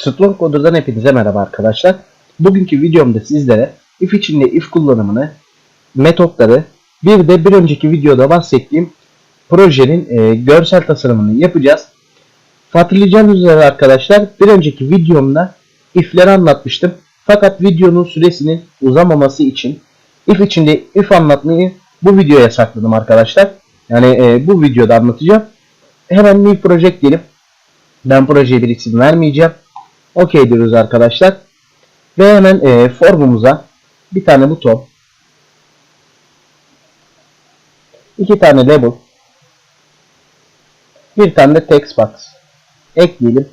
Strong Coder'dan hepinize merhaba arkadaşlar. Bugünkü videomda sizlere if içinde if kullanımını, metotları, bir de bir önceki videoda bahsettiğim projenin e, görsel tasarımını yapacağız. Hatırlayacağınız üzere arkadaşlar bir önceki videomda if'leri anlatmıştım. Fakat videonun süresinin uzamaması için if içinde if anlatmayı bu videoya sakladım arkadaşlar. Yani e, bu videoda anlatacağım. Hemen new project diyelim. Ben projeye bir isim vermeyeceğim. OK diyoruz arkadaşlar. Ve hemen e, formumuza bir tane buton, iki tane label, bir tane de text box ekleyelim.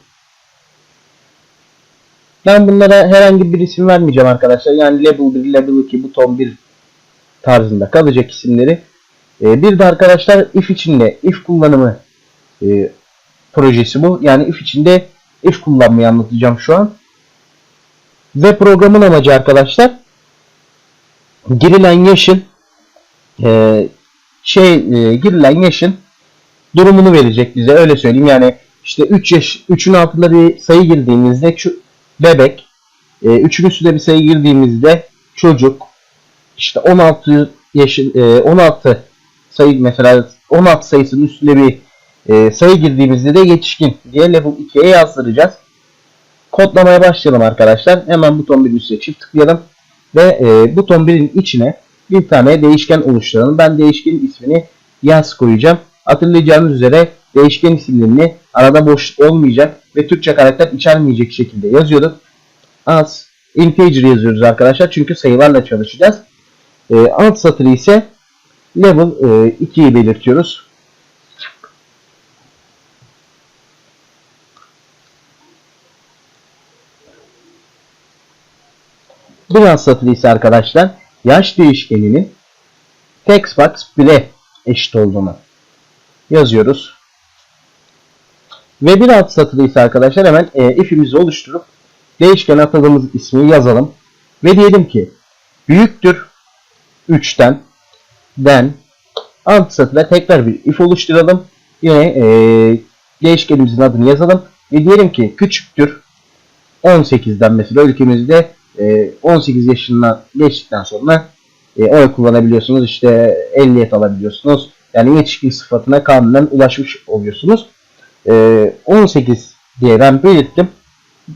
Ben bunlara herhangi bir isim vermeyeceğim arkadaşlar. Yani label 1, label 2, buton 1 tarzında kalacak isimleri. E, bir de arkadaşlar if içinde if kullanımı e, projesi bu. Yani if içinde if kullanmayı anlatacağım şu an. Ve programın amacı arkadaşlar girilen yaşın e, şey e, girilen yaşın durumunu verecek bize öyle söyleyeyim. Yani işte 3 yaş 3'ün altında bir sayı girdiğimizde şu bebek, e, 3'ün üstünde bir sayı girdiğimizde çocuk, işte 16 yaşın e, 16 sayı mesela 16 sayısının üstünde bir e, sayı girdiğimizde de yetişkin diye level 2'ye yazdıracağız. Kodlamaya başlayalım arkadaşlar. Hemen buton 1'in üstüne çift tıklayalım. Ve e, buton 1'in içine bir tane değişken oluşturalım. Ben değişkenin ismini yaz koyacağım. Hatırlayacağınız üzere değişken isimlerini arada boşluk olmayacak ve Türkçe karakter içermeyecek şekilde yazıyorduk. As integer yazıyoruz arkadaşlar. Çünkü sayılarla çalışacağız. E, alt satırı ise level e, 2'yi belirtiyoruz. Bir alt satırı ise arkadaşlar yaş değişkeninin textbox 1'e eşit olduğunu yazıyoruz. Ve bir alt satırı ise arkadaşlar hemen e, if'imizi oluşturup değişken atadığımız ismi yazalım. Ve diyelim ki büyüktür 3'ten den alt satıra tekrar bir if oluşturalım. Yine e, değişkenimizin adını yazalım. Ve diyelim ki küçüktür 18'den mesela ülkemizde 18 yaşından geçtikten sonra e, oy kullanabiliyorsunuz. İşte ehliyet alabiliyorsunuz. Yani yetişkin sıfatına kanunen ulaşmış oluyorsunuz. 18 diye ben belirttim.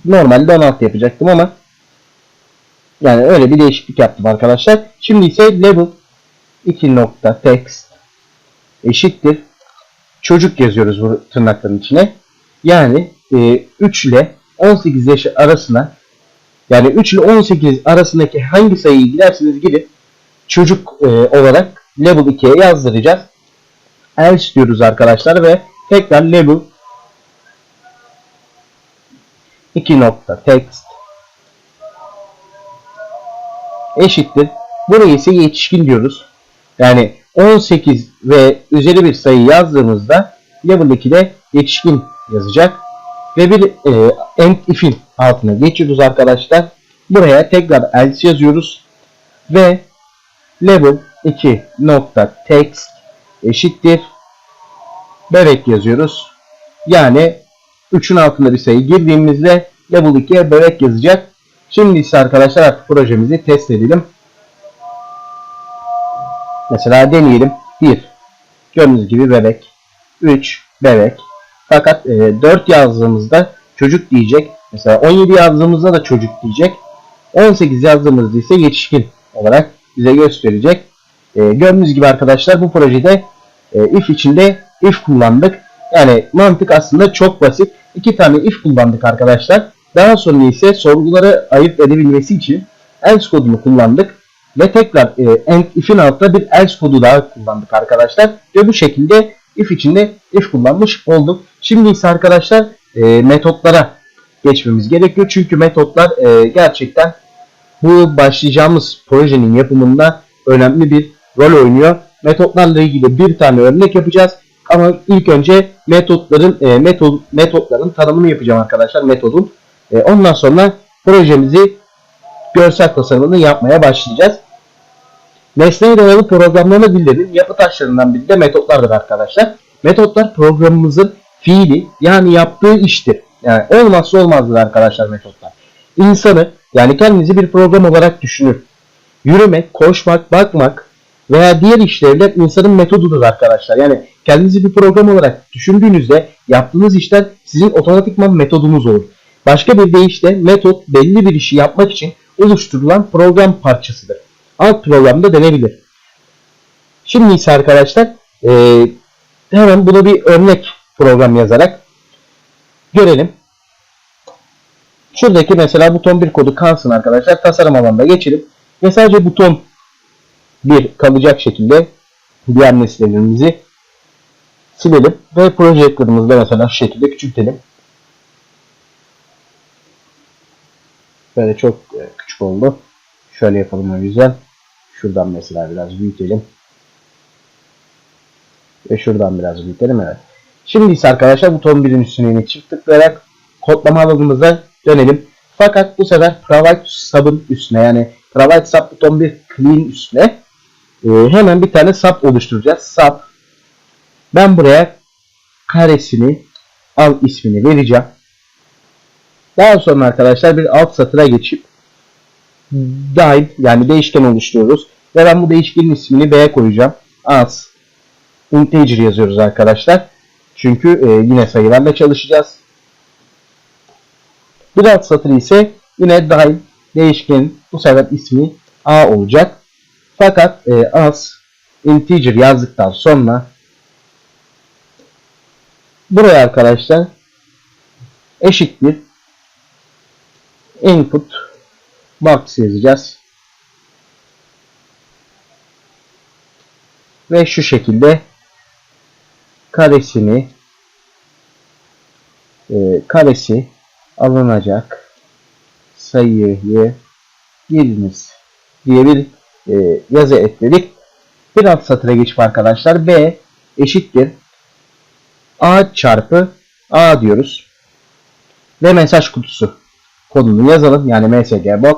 Normalde 16 yapacaktım ama yani öyle bir değişiklik yaptım arkadaşlar. Şimdi ise level 2 nokta text eşittir. Çocuk yazıyoruz bu tırnakların içine. Yani 3 ile 18 yaş arasına yani 3 ile 18 arasındaki hangi sayıyı giderseniz gidin çocuk e, olarak level 2'ye yazdıracağız. Else diyoruz arkadaşlar ve tekrar level 2 nokta text eşittir. Buraya ise yetişkin diyoruz. Yani 18 ve üzeri bir sayı yazdığımızda level 2'de yetişkin yazacak. Ve bir e, end if'in altına geçiyoruz arkadaşlar. Buraya tekrar else yazıyoruz. Ve level 2 nokta text eşittir. Bebek yazıyoruz. Yani 3'ün altında bir sayı girdiğimizde level 2'ye bebek yazacak. Şimdi ise arkadaşlar artık projemizi test edelim. Mesela deneyelim. 1. Gördüğünüz gibi bebek. 3. Bebek. Fakat e, 4 yazdığımızda çocuk diyecek. Mesela 17 yazdığımızda da çocuk diyecek. 18 yazdığımızda ise yetişkin olarak bize gösterecek. E, gördüğünüz gibi arkadaşlar bu projede e, if içinde if kullandık. Yani mantık aslında çok basit. İki tane if kullandık arkadaşlar. Daha sonra ise sorguları ayırt edebilmesi için else kodunu kullandık. Ve tekrar e, if'in altında bir else kodu daha kullandık arkadaşlar. Ve bu şekilde if içinde if kullanmış olduk. Şimdi ise arkadaşlar e, metotlara geçmemiz gerekiyor. Çünkü metotlar e, gerçekten bu başlayacağımız projenin yapımında önemli bir rol oynuyor. Metotlarla ilgili bir tane örnek yapacağız. Ama ilk önce metotların e, metod, metotların tanımını yapacağım arkadaşlar metodun. E, ondan sonra projemizi görsel tasarımını yapmaya başlayacağız. Nesneye dayalı programlama dillerinin yapı taşlarından biri de metotlardır arkadaşlar. Metotlar programımızın fiili yani yaptığı iştir. Yani olmazsa olmazdır arkadaşlar metotlar. İnsanı yani kendinizi bir program olarak düşünür. Yürümek, koşmak, bakmak veya diğer işlevler insanın metodudur arkadaşlar. Yani kendinizi bir program olarak düşündüğünüzde yaptığınız işler sizin otomatikman metodunuz olur. Başka bir deyişle metot belli bir işi yapmak için oluşturulan program parçasıdır. Alt programda denebilir. Şimdi ise arkadaşlar e, hemen buna bir örnek program yazarak görelim. Şuradaki mesela buton bir kodu kalsın arkadaşlar. Tasarım alanına geçelim. Ve sadece buton bir kalacak şekilde diğer nesnelerimizi silelim. Ve proje ekranımızı da mesela şu şekilde küçültelim. Böyle çok e, küçük oldu. Şöyle yapalım o yüzden. Şuradan mesela biraz büyütelim. Ve şuradan biraz büyütelim evet. Şimdi ise arkadaşlar buton birin üstüne çift tıklayarak kodlama alanımıza dönelim. Fakat bu sefer provide sub'ın üstüne yani provide sub buton bir clean üstüne e, hemen bir tane sub oluşturacağız. Sub ben buraya karesini al ismini vereceğim. Daha sonra arkadaşlar bir alt satıra geçip dahil yani değişken oluşturuyoruz. Ve ben bu değişkenin ismini B'ye koyacağım. As integer yazıyoruz arkadaşlar. Çünkü e, yine sayılarla çalışacağız. Bir alt satır ise yine dahil değişken bu sefer ismi A olacak. Fakat e, as integer yazdıktan sonra buraya arkadaşlar eşittir input box yazacağız. Ve şu şekilde karesini e, karesi alınacak sayıyı giriniz diye bir e, yazı ekledik. Bir alt satıra geçip arkadaşlar B eşittir A çarpı A diyoruz. Ve mesaj kutusu kodunu yazalım. Yani msg box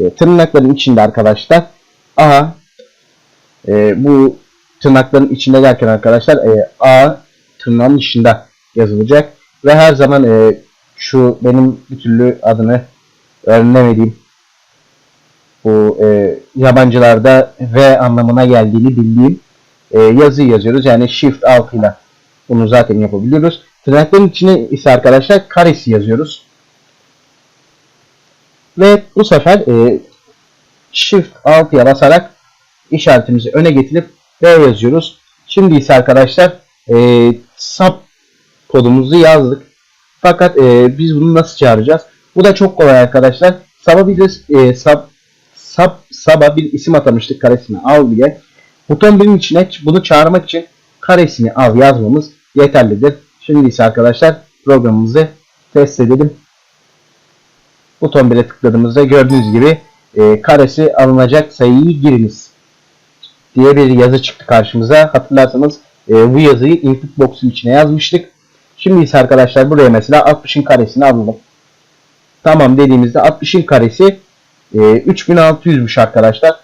e, tırnakların içinde arkadaşlar A e, bu tırnakların içinde derken arkadaşlar e, A tırnağın dışında yazılacak. Ve her zaman e, şu benim bir türlü adını öğrenemediğim bu e, yabancılarda V anlamına geldiğini bildiğim e, yazıyı yazıyoruz. Yani Shift alt ile bunu zaten yapabiliyoruz. Tırnakların içine ise arkadaşlar karesi yazıyoruz. Ve bu sefer e, Shift altıya basarak işaretimizi öne getirip B yazıyoruz. Şimdi ise arkadaşlar e, sub kodumuzu yazdık. Fakat e, biz bunu nasıl çağıracağız? Bu da çok kolay arkadaşlar. Sub'a bir de e, sub, sub, sub'a bir isim atamıştık karesini al diye. Buton 1'in içine bunu çağırmak için karesini al yazmamız yeterlidir. Şimdi ise arkadaşlar programımızı test edelim. Buton 1'e tıkladığımızda gördüğünüz gibi e, karesi alınacak sayıyı giriniz diye bir yazı çıktı karşımıza. Hatırlarsanız e, bu yazıyı input box'un içine yazmıştık. Şimdi ise arkadaşlar buraya mesela 60'ın karesini alalım. Tamam dediğimizde 60'ın karesi e, 3600'müş arkadaşlar.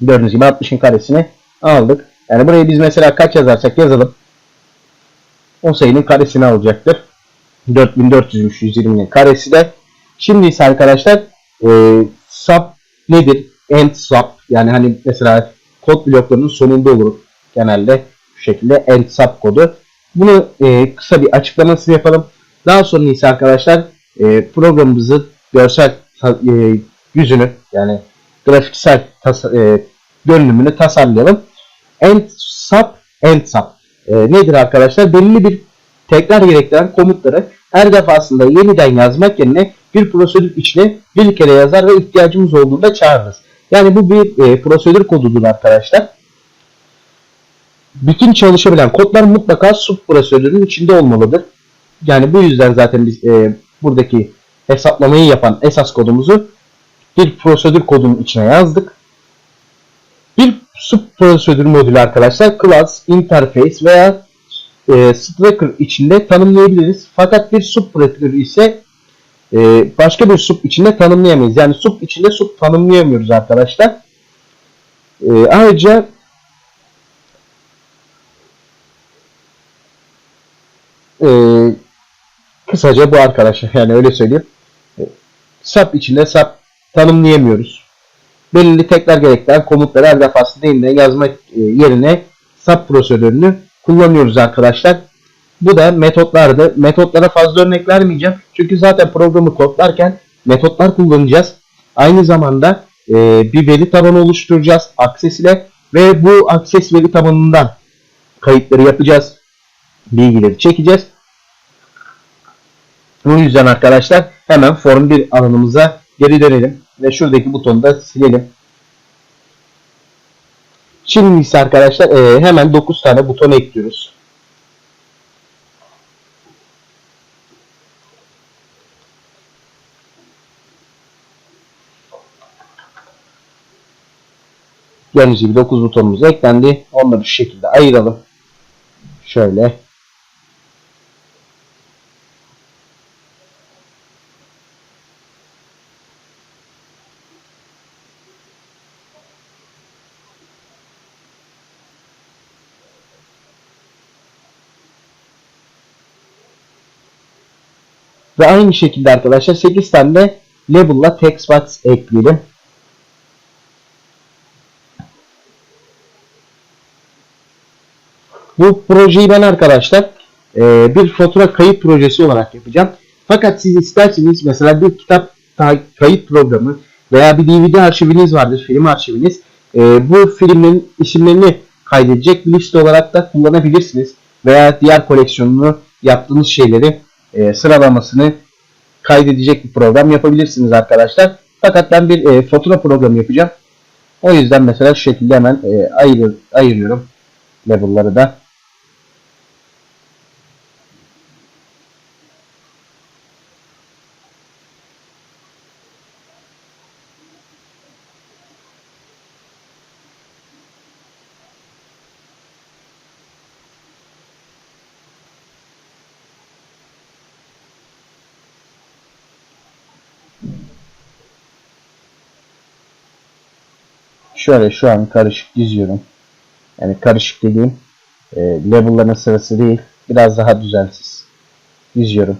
Gördüğünüz gibi 60'ın karesini aldık. Yani buraya biz mesela kaç yazarsak yazalım. O sayının karesini alacaktır. 4400'müş 120'nin karesi de. Şimdi ise arkadaşlar e, sub nedir? End sub yani hani mesela kod bloklarının sonunda olur genelde şu şekilde end sub kodu. Bunu e, kısa bir açıklamasını yapalım. Daha sonra ise arkadaşlar e, programımızı görsel e, yüzünü yani grafiksel tas e, görünümünü tasarlayalım. End sub end sub e, nedir arkadaşlar? Belli bir tekrar gerektiren komutları her defasında yeniden yazmak yerine bir prosedür içine bir kere yazar ve ihtiyacımız olduğunda çağırırız. Yani bu bir e, prosedür kodudur arkadaşlar. Bütün çalışabilen kodlar mutlaka sub prosedürün içinde olmalıdır. Yani bu yüzden zaten biz e, buradaki hesaplamayı yapan esas kodumuzu bir prosedür kodunun içine yazdık. Bir sub prosedür modülü arkadaşlar class, interface veya e, Stracker içinde tanımlayabiliriz. Fakat bir sub prosedür ise e, başka bir sub içinde tanımlayamayız. Yani sub içinde sub tanımlayamıyoruz arkadaşlar. E, ayrıca e, Kısaca bu arkadaşlar yani öyle söyleyeyim. E, SAP içinde SAP tanımlayamıyoruz. Belirli tekrar gerektiren komutları her defasında yeniden yazmak e, yerine SAP prosedürünü kullanıyoruz arkadaşlar. Bu da metotlardı. Metotlara fazla örnek vermeyeceğim. Çünkü zaten programı kodlarken metotlar kullanacağız. Aynı zamanda e, bir veri tabanı oluşturacağız Access ile ve bu Access veri tabanından kayıtları yapacağız. Bilgileri çekeceğiz. Bu yüzden arkadaşlar hemen form 1 alanımıza geri dönelim ve şuradaki butonu da silelim. Şimdi ise arkadaşlar e, hemen 9 tane buton ekliyoruz. Gördüğünüz gibi 9 butonumuz eklendi. Onları şu şekilde ayıralım. Şöyle. Ve aynı şekilde arkadaşlar 8 tane de label'la text box ekleyelim. Bu projeyi ben arkadaşlar e, bir fatura kayıt projesi olarak yapacağım. Fakat siz isterseniz mesela bir kitap kayıt programı veya bir DVD arşiviniz vardır, film arşiviniz. E, bu filmin isimlerini kaydedecek liste olarak da kullanabilirsiniz. Veya diğer koleksiyonunu yaptığınız şeyleri e, sıralamasını kaydedecek bir program yapabilirsiniz arkadaşlar. Fakat ben bir e, fatura programı yapacağım. O yüzden mesela şu şekilde hemen e, ayır, ayırıyorum label'ları da. Şöyle şu an karışık diziyorum. Yani karışık dediğim e, label'ların sırası değil. Biraz daha düzensiz diziyorum.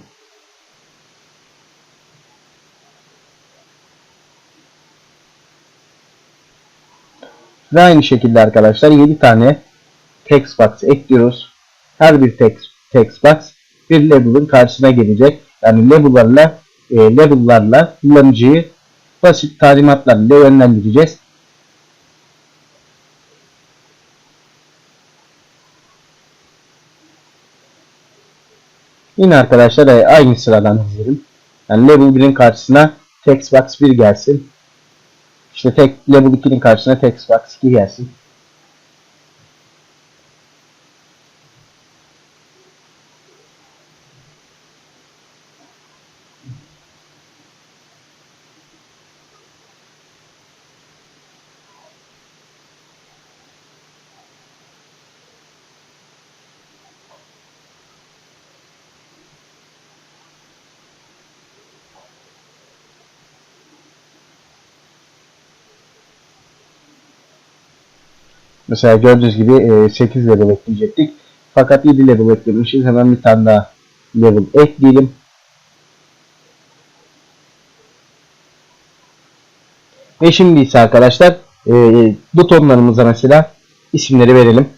Ve aynı şekilde arkadaşlar 7 tane text box ekliyoruz. Her bir text, text box bir label'ın karşısına gelecek. Yani label'larla e, label'larla kullanıcıyı basit talimatlarla yönlendireceğiz. Yine arkadaşlar e, aynı sıradan dizelim. Yani level 1'in karşısına text box 1 gelsin. İşte tek level 2'nin karşısına text box 2 gelsin. Mesela gördüğünüz gibi 8 e, level ekleyecektik. Fakat 7 level eklemişiz. Hemen bir tane daha level ekleyelim. Ve şimdi ise arkadaşlar e, butonlarımıza mesela isimleri verelim.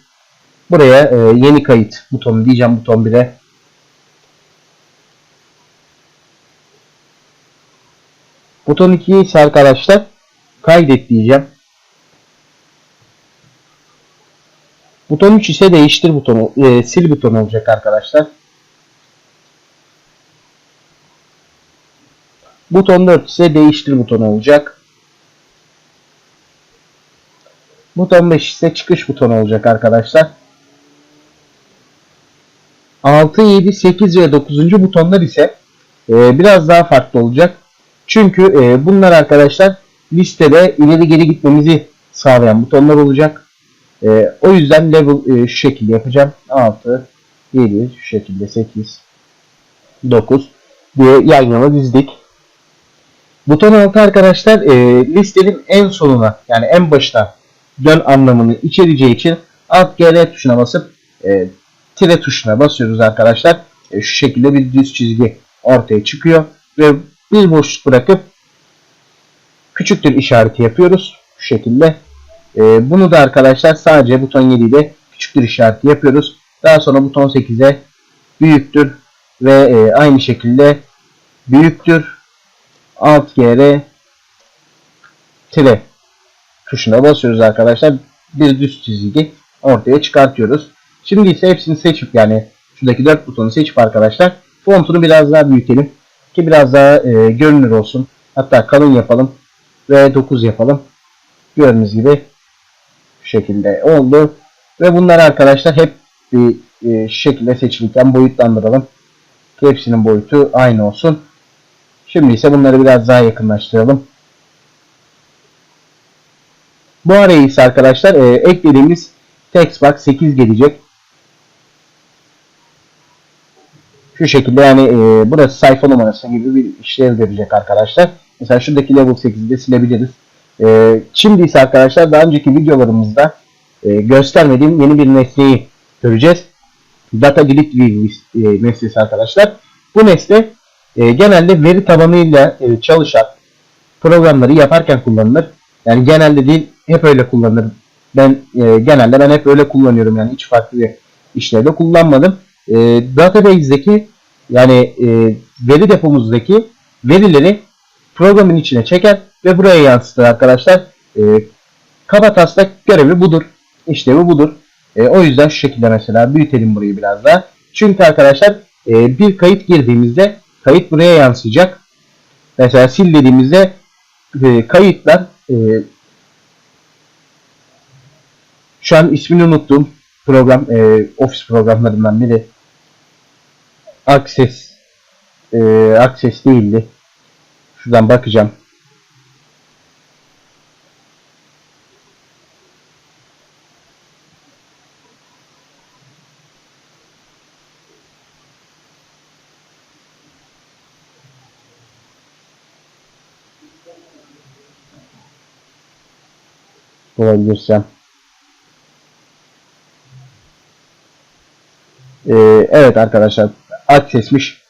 Buraya e, yeni kayıt butonu diyeceğim buton 1'e. Buton 2'yi ise arkadaşlar kaydet diyeceğim. Buton 3 ise değiştir butonu, e, sil butonu olacak arkadaşlar. Buton 4 ise değiştir butonu olacak. Buton 5 ise çıkış butonu olacak arkadaşlar. 6, 7, 8 ve 9. butonlar ise e, biraz daha farklı olacak. Çünkü e, bunlar arkadaşlar listede ileri geri gitmemizi sağlayan butonlar olacak. E, o yüzden level e, şu şekilde yapacağım. 6, 7, şu şekilde 8, 9 diye yan yana dizdik. Buton 6 arkadaşlar e, listenin en sonuna yani en başına dön anlamını içereceği için alt GR tuşuna basıp e, tire tuşuna basıyoruz arkadaşlar. e, şu şekilde bir düz çizgi ortaya çıkıyor ve bir boşluk bırakıp küçüktür işareti yapıyoruz. Şu şekilde. E, bunu da arkadaşlar sadece buton 7 ile küçüktür işareti yapıyoruz. Daha sonra buton 8'e büyüktür ve e, aynı şekilde büyüktür alt yere tire tuşuna basıyoruz arkadaşlar. Bir düz çizgi ortaya çıkartıyoruz. Şimdi ise hepsini seçip yani şuradaki 4 butonu seçip arkadaşlar fontunu biraz daha büyütelim. Ki biraz daha e, görünür olsun. Hatta kalın yapalım. Ve 9 yapalım. Gördüğünüz gibi şekilde oldu. Ve bunlar arkadaşlar hep bir e, şekilde seçilirken boyutlandıralım. Hepsinin boyutu aynı olsun. Şimdi ise bunları biraz daha yakınlaştıralım. Bu araya ise arkadaşlar e, eklediğimiz textbox 8 gelecek. Şu şekilde yani e, burası sayfa numarası gibi bir işlev verecek arkadaşlar. Mesela şuradaki level 8'i de silebiliriz. E, şimdi ise arkadaşlar daha önceki videolarımızda e, göstermediğim yeni bir nesneyi göreceğiz. Data Grid View e, nesnesi arkadaşlar. Bu nesne e, genelde veri tabanıyla e, çalışan programları yaparken kullanılır. Yani genelde değil hep öyle kullanılır. Ben e, genelde ben hep öyle kullanıyorum yani hiç farklı bir işlerde kullanmadım. E, database'deki yani e, veri depomuzdaki verileri programın içine çeker ve buraya yansıtır arkadaşlar. E, kaba taslak görevi budur. İşlevi budur. E, o yüzden şu şekilde mesela büyütelim burayı biraz daha. Çünkü arkadaşlar e, bir kayıt girdiğimizde kayıt buraya yansıyacak. Mesela sil dediğimizde e, kayıtlar e, şu an ismini unuttum program e, ofis programlarından biri Access e, Access değildi. Şuradan bakacağım. Bulabilirsem. Ee, evet arkadaşlar Access'miş.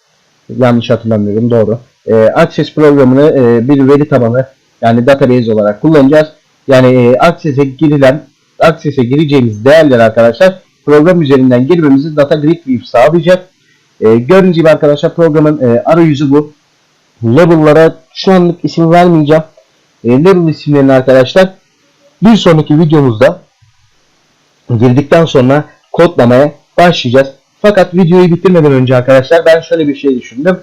Yanlış hatırlamıyorum doğru. Ee, Access programını e, bir veri tabanı yani database olarak kullanacağız. Yani e, Access'e girilen Access'e gireceğimiz değerler arkadaşlar program üzerinden girmemizi Data Grid View sağlayacak. E, gördüğünüz gibi arkadaşlar programın e, arayüzü bu. Label'lara şu anlık isim vermeyeceğim. E, label isimlerini arkadaşlar bir sonraki videomuzda girdikten sonra kodlamaya başlayacağız. Fakat videoyu bitirmeden önce arkadaşlar ben şöyle bir şey düşündüm.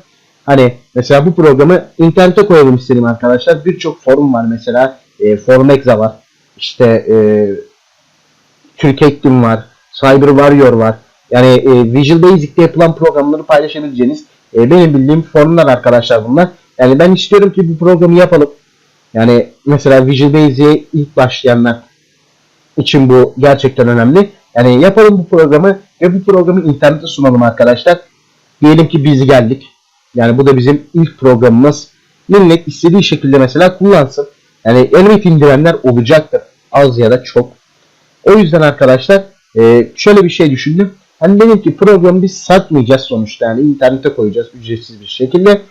Hani mesela bu programı internete koyalım istedim arkadaşlar. Birçok forum var mesela. E, Formexa var. İşte e, Türkektim var. Cyber Warrior var. Yani e, Visual Basic'te yapılan programları paylaşabileceğiniz e, benim bildiğim forumlar arkadaşlar bunlar. Yani ben istiyorum ki bu programı yapalım. Yani mesela Visual Basic'e ilk başlayanlar için bu gerçekten önemli. Yani yapalım bu programı ve bu programı internete sunalım arkadaşlar. Diyelim ki biz geldik. Yani bu da bizim ilk programımız. Millet istediği şekilde mesela kullansın. Yani elbet indirenler olacaktır. Az ya da çok. O yüzden arkadaşlar e, şöyle bir şey düşündüm. Hani dedim ki programı biz satmayacağız sonuçta. Yani internete koyacağız ücretsiz bir şekilde.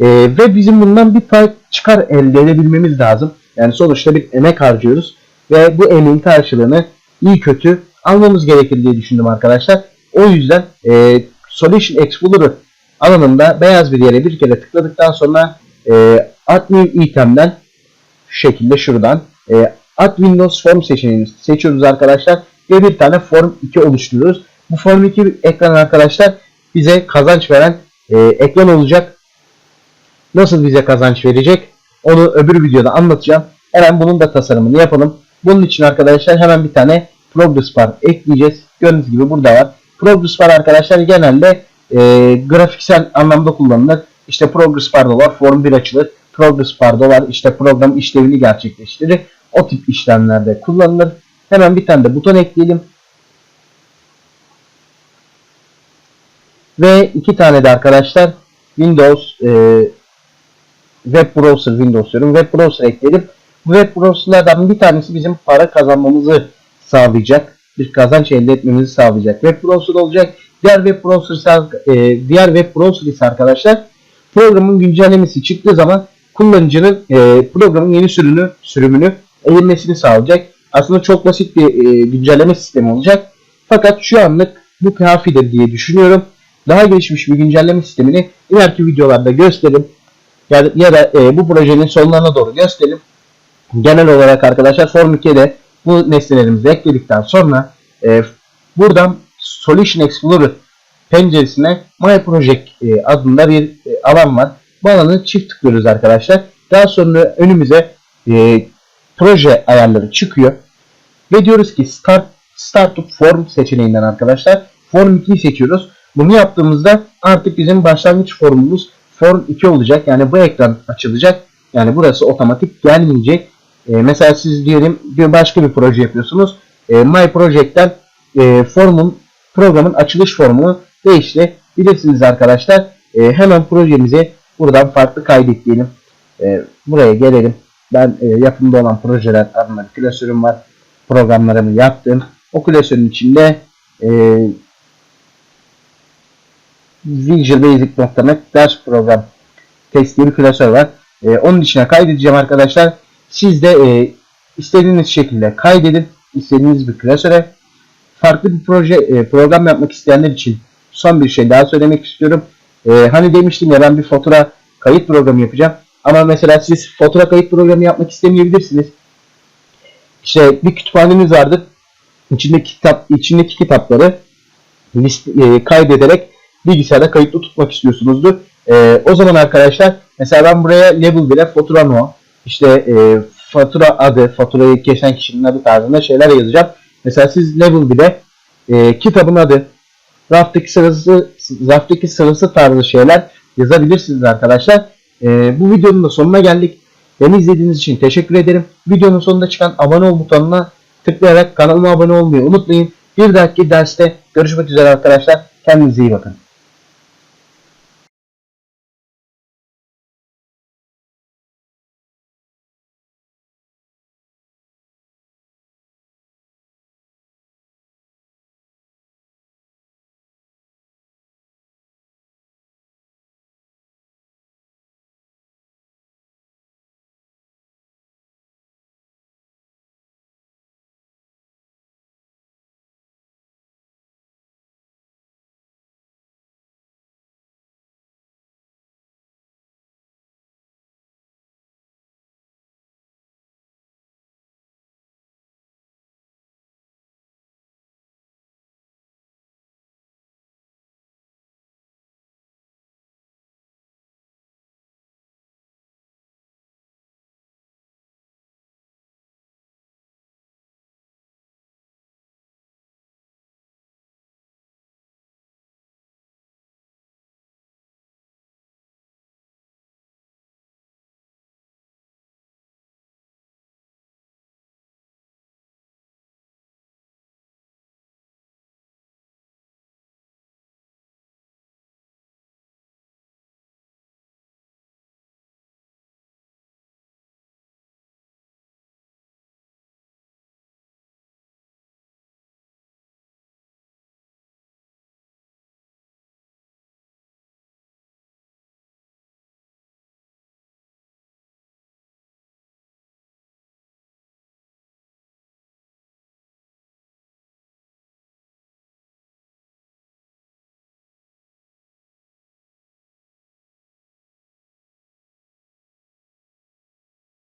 E, ve bizim bundan bir pay çıkar elde edebilmemiz lazım. Yani sonuçta bir emek harcıyoruz. Ve bu emeğin karşılığını iyi kötü almamız gerekir diye düşündüm arkadaşlar. O yüzden e, Solution Explorer alanında beyaz bir yere bir kere tıkladıktan sonra e, Add New Item'den şu şekilde şuradan e, Add Windows Form seçeneğini seçiyoruz arkadaşlar ve bir tane Form 2 oluşturuyoruz. Bu Form 2 ekran arkadaşlar bize kazanç veren e, ekran olacak. Nasıl bize kazanç verecek? Onu öbür videoda anlatacağım. Hemen bunun da tasarımını yapalım. Bunun için arkadaşlar hemen bir tane Progress Bar ekleyeceğiz. Gördüğünüz gibi burada var. Progress Bar arkadaşlar genelde e, grafiksel anlamda kullanılır. İşte Progress Bar'da var. Form 1 açılır. Progress Bar'da var. İşte program işlevini gerçekleştirir. O tip işlemlerde kullanılır. Hemen bir tane de buton ekleyelim. Ve iki tane de arkadaşlar Windows e, Web Browser Windows diyorum. Web Browser ekleyelim. Bu web browserlardan bir tanesi bizim para kazanmamızı sağlayacak. Bir kazanç elde etmemizi sağlayacak. Web browser olacak. Diğer web browser e, diğer web browser ise arkadaşlar programın güncellemesi çıktığı zaman kullanıcının e, programın yeni sürümünü sürümünü edinmesini sağlayacak. Aslında çok basit bir e, güncelleme sistemi olacak. Fakat şu anlık bu kafidir diye düşünüyorum. Daha gelişmiş bir güncelleme sistemini ileriki videolarda gösterim. Ya, ya da e, bu projenin sonlarına doğru gösterelim. Genel olarak arkadaşlar Form 2'ye de bu nesnelerimizi ekledikten sonra e, buradan Solution Explorer penceresine My Project e, adında bir e, alan var. Bu alanı çift tıklıyoruz arkadaşlar. Daha sonra önümüze e, proje ayarları çıkıyor. Ve diyoruz ki Start Startup Form seçeneğinden arkadaşlar Form 2'yi seçiyoruz. Bunu yaptığımızda artık bizim başlangıç formumuz Form 2 olacak. Yani bu ekran açılacak. Yani burası otomatik gelmeyecek. E, mesela siz diyelim bir başka bir proje yapıyorsunuz. E, My Project'ten e, formun programın açılış formunu değiştirebilirsiniz arkadaşlar. E, hemen projemizi buradan farklı kaydet diyelim. E, buraya gelelim. Ben e, yapımda olan projeler adında bir klasörüm var. Programlarımı yaptım. O klasörün içinde e, Visual Basic.net ders program test diye bir klasör var. E, onun içine kaydedeceğim arkadaşlar. Siz de e, istediğiniz şekilde kaydedin. istediğiniz bir klasöre. Farklı bir proje e, program yapmak isteyenler için son bir şey daha söylemek istiyorum. E, hani demiştim ya ben bir fatura kayıt programı yapacağım. Ama mesela siz fatura kayıt programı yapmak istemeyebilirsiniz. İşte bir kütüphaneniz vardır. İçindeki kitap içindeki kitapları list, e, kaydederek bilgisayarda kayıtlı tutmak istiyorsunuzdur. E, o zaman arkadaşlar mesela ben buraya level 1'e fatura no işte e, fatura adı, faturayı kesen kişinin adı tarzında şeyler yazacağım. Mesela siz level 1'e e, kitabın adı, raftaki sırası, raftaki sırası tarzı şeyler yazabilirsiniz arkadaşlar. E, bu videonun da sonuna geldik. Beni izlediğiniz için teşekkür ederim. Videonun sonunda çıkan abone ol butonuna tıklayarak kanalıma abone olmayı unutmayın. Bir dahaki derste görüşmek üzere arkadaşlar. Kendinize iyi bakın.